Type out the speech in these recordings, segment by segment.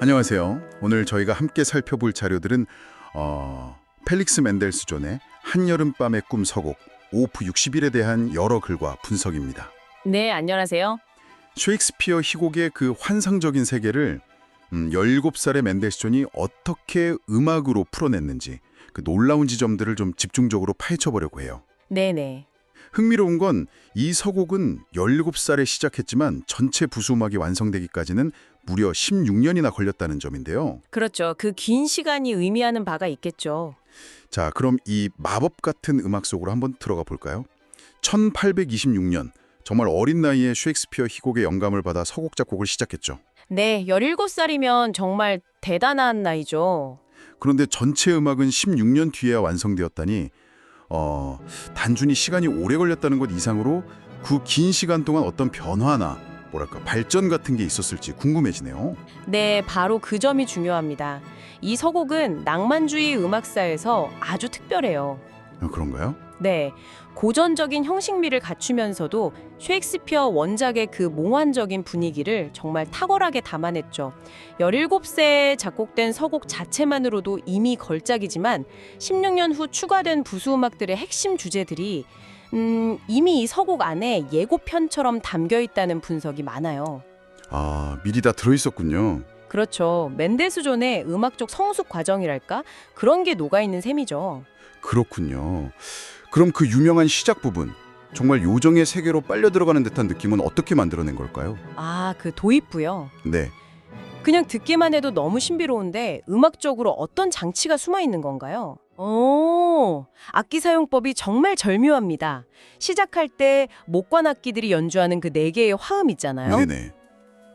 안녕하세요. 오늘 저희가 함께 살펴볼 자료들은 어, 펠릭스 맨델스 존의 한여름밤의 꿈 서곡 오프 60일에 대한 여러 글과 분석입니다. 네, 안녕하세요. 셰익스피어 희곡의 그 환상적인 세계를 음, 17살의 맨델스 존이 어떻게 음악으로 풀어냈는지 그 놀라운 지점들을 좀 집중적으로 파헤쳐 보려고 해요. 네네. 흥미로운 건 이 서곡은 17살에 시작했지만 전체 부수음악이 완성되기까지는 무려 16년이나 걸렸다는 점인데요. 그렇죠. 그 긴 시간이 의미하는 바가 있겠죠. 자, 그럼 이 마법 같은 음악 속으로 한번 들어가 볼까요? 1826년 정말 어린 나이에 셰익스피어 희곡의 영감을 받아 서곡 작곡을 시작했죠. 네, 17살이면 정말 대단한 나이죠. 그런데 전체 음악은 16년 뒤에야 완성되었다니 어, 단순히 시간이 오래 걸렸다는 것 이상으로 그 긴 시간 동안 어떤 변화나 뭐랄까 발전 같은 게 있었을지 궁금해지네요. 네, 바로 그 점이 중요합니다. 이 서곡은 낭만주의 음악사에서 아주 특별해요. 어, 그런가요? 네, 고전적인 형식미를 갖추면서도 셰익스피어 원작의 그 몽환적인 분위기를 정말 탁월하게 담아냈죠. 17세에 작곡된 서곡 자체만으로도 이미 걸작이지만 16년 후 추가된 부수음악들의 핵심 주제들이 음, 이미 이 서곡 안에 예고편처럼 담겨 있다는 분석이 많아요. 아, 미리 다 들어있었군요. 그렇죠. 멘델스존의 음악적 성숙 과정이랄까? 그런 게 녹아있는 셈이죠. 그렇군요. 그럼 그 유명한 시작 부분, 정말 요정의 세계로 빨려 들어가는 듯한 느낌은 어떻게 만들어낸 걸까요? 아, 그 도입부요. 네, 그냥 듣기만 해도 너무 신비로운데 음악적으로 어떤 장치가 숨어 있는 건가요? 오, 악기 사용법이 정말 절묘합니다. 시작할 때 목관 악기들이 연주하는 그 네 개의 화음 있잖아요. 네네.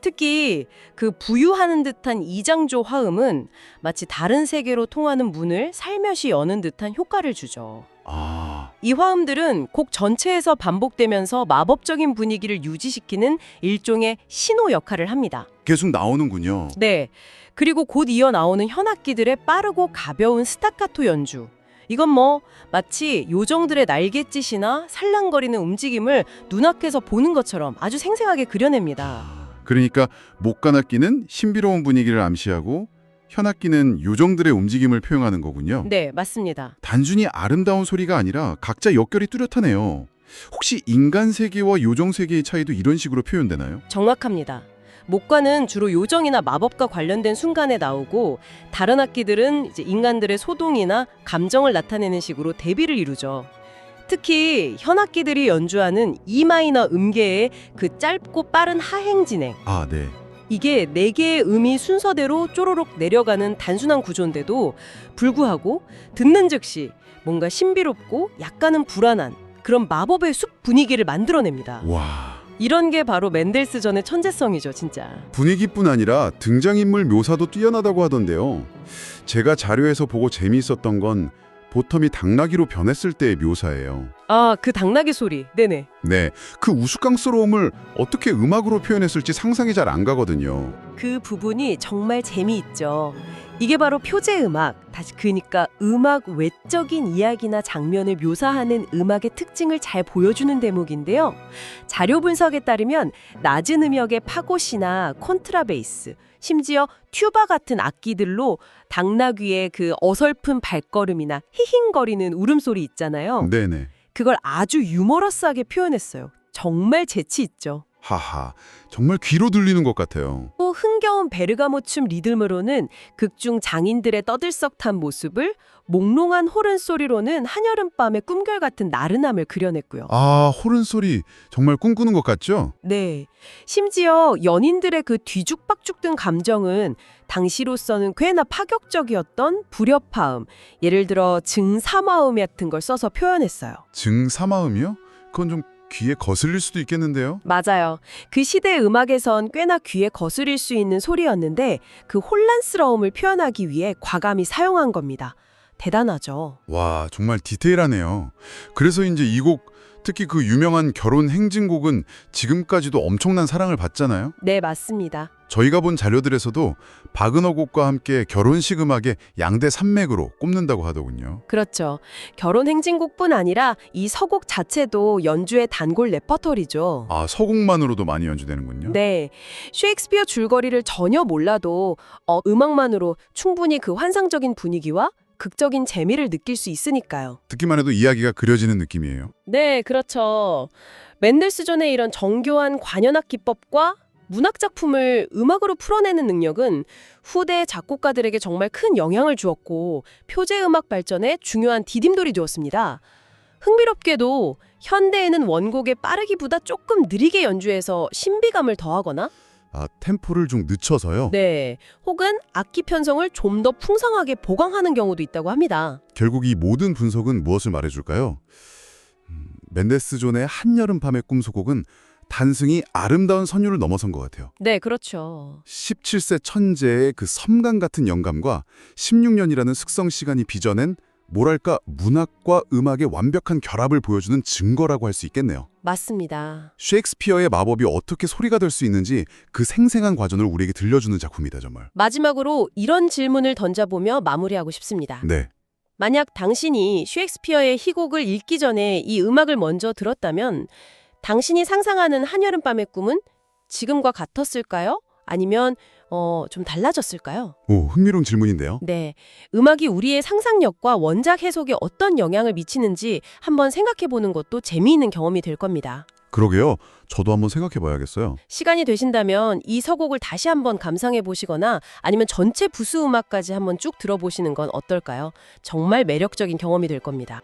특히 그 부유하는 듯한 이장조 화음은 마치 다른 세계로 통하는 문을 살며시 여는 듯한 효과를 주죠. 아, 이 화음들은 곡 전체에서 반복되면서 마법적인 분위기를 유지시키는 일종의 신호 역할을 합니다. 계속 나오는군요. 네. 그리고 곧 이어 나오는 현악기들의 빠르고 가벼운 스타카토 연주. 이건 뭐 마치 요정들의 날갯짓이나 살랑거리는 움직임을 눈앞에서 보는 것처럼 아주 생생하게 그려냅니다. 그러니까 목관악기는 신비로운 분위기를 암시하고 현악기는 요정들의 움직임을 표현하는 거군요. 네, 맞습니다. 단순히 아름다운 소리가 아니라 각자 역결이 뚜렷하네요. 혹시 인간 세계와 요정 세계의 차이도 이런 식으로 표현되나요? 정확합니다. 목관은 주로 요정이나 마법과 관련된 순간에 나오고 다른 악기들은 이제 인간들의 소동이나 감정을 나타내는 식으로 대비를 이루죠. 특히 현악기들이 연주하는 E 마이너 음계의 그 짧고 빠른 하행 진행. 아, 네. 이게 네 개의 음이 순서대로 쪼로록 내려가는 단순한 구조인데도 불구하고 듣는 즉시 뭔가 신비롭고 약간은 불안한 그런 마법의 숲 분위기를 만들어냅니다. 와. 이런 게 바로 맨델스전의 천재성이죠, 진짜. 분위기뿐 아니라 등장인물 묘사도 뛰어나다고 하던데요. 제가 자료에서 보고 재미있었던 건 보텀이 당나귀로 변했을 때의 묘사예요. 아, 그 당나귀 소리. 네네. 네, 그 우스꽝스러움을 어떻게 음악으로 표현했을지 상상이 잘 안 가거든요. 그 부분이 정말 재미있죠. 이게 바로 표제 음악, 다시 그니까 음악 외적인 이야기나 장면을 묘사하는 음악의 특징을 잘 보여주는 대목인데요. 자료 분석에 따르면 낮은 음역의 파고시나 콘트라베이스, 심지어 튜바 같은 악기들로 당나귀의 그 어설픈 발걸음이나 히힝거리는 울음소리 있잖아요. 네네. 그걸 아주 유머러스하게 표현했어요. 정말 재치 있죠. 하하, 정말 귀로 들리는 것 같아요. 또 흥겨운 베르가모 춤 리듬으로는 극중 장인들의 떠들썩한 모습을 몽롱한 호른 소리로는 한여름 밤의 꿈결 같은 나른함을 그려냈고요. 아, 호른 소리 정말 꿈꾸는 것 같죠? 네. 심지어 연인들의 그 뒤죽박죽 든 감정은 당시로서는 꽤나 파격적이었던 불협화음, 예를 들어 증사마음 같은 걸 써서 표현했어요. 증사마음이요? 그건 좀 귀에 거슬릴 수도 있겠는데요. 맞아요. 그 시대 음악에선 꽤나 귀에 거스릴 수 있는 소리였는데 그 혼란스러움을 표현하기 위해 과감히 사용한 겁니다. 대단하죠. 와, 정말 디테일하네요. 그래서 이제 이 곡 특히 그 유명한 결혼 행진곡은 지금까지도 엄청난 사랑을 받잖아요. 네, 맞습니다. 저희가 본 자료들에서도 바그너 곡과 함께 결혼식 음악의 양대 산맥으로 꼽는다고 하더군요. 그렇죠. 결혼 행진곡뿐 아니라 이 서곡 자체도 연주의 단골 레퍼토리죠. 아, 서곡만으로도 많이 연주되는군요. 네. 셰익스피어 줄거리를 전혀 몰라도 어, 음악만으로 충분히 그 환상적인 분위기와 극적인 재미를 느낄 수 있으니까요. 듣기만 해도 이야기가 그려지는 느낌이에요. 네, 그렇죠. 맨델스존의 이런 정교한 관현악 기법과 문학 작품을 음악으로 풀어내는 능력은 후대 작곡가들에게 정말 큰 영향을 주었고 표제 음악 발전에 중요한 디딤돌이 되었습니다. 흥미롭게도 현대에는 원곡의 빠르기보다 조금 느리게 연주해서 신비감을 더하거나 아, 템포를 좀 늦춰서요. 네, 혹은 악기 편성을 좀 더 풍성하게 보강하는 경우도 있다고 합니다. 결국 이 모든 분석은 무엇을 말해줄까요? 음, 맨데스 존의 한여름밤의 꿈소곡은 단순히 아름다운 선율을 넘어선 것 같아요. 네, 그렇죠. 17세 천재의 그 섬감 같은 영감과 16년이라는 숙성 시간이 빚어낸 뭐랄까 문학과 음악의 완벽한 결합을 보여주는 증거라고 할 수 있겠네요. 맞습니다. 셰익스피어의 마법이 어떻게 소리가 될 수 있는지 그 생생한 과정을 우리에게 들려주는 작품이다 정말. 마지막으로 이런 질문을 던져보며 마무리하고 싶습니다. 네. 만약 당신이 셰익스피어의 희곡을 읽기 전에 이 음악을 먼저 들었다면 당신이 상상하는 한여름밤의 꿈은 지금과 같았을까요? 아니면 어, 좀 달라졌을까요? 오, 흥미로운 질문인데요. 네. 음악이 우리의 상상력과 원작 해석에 어떤 영향을 미치는지 한번 생각해 보는 것도 재미있는 경험이 될 겁니다. 그러게요. 저도 한번 생각해 봐야겠어요. 시간이 되신다면 이 서곡을 다시 한번 감상해 보시거나 아니면 전체 부수 음악까지 한번 쭉 들어보시는 건 어떨까요? 정말 매력적인 경험이 될 겁니다.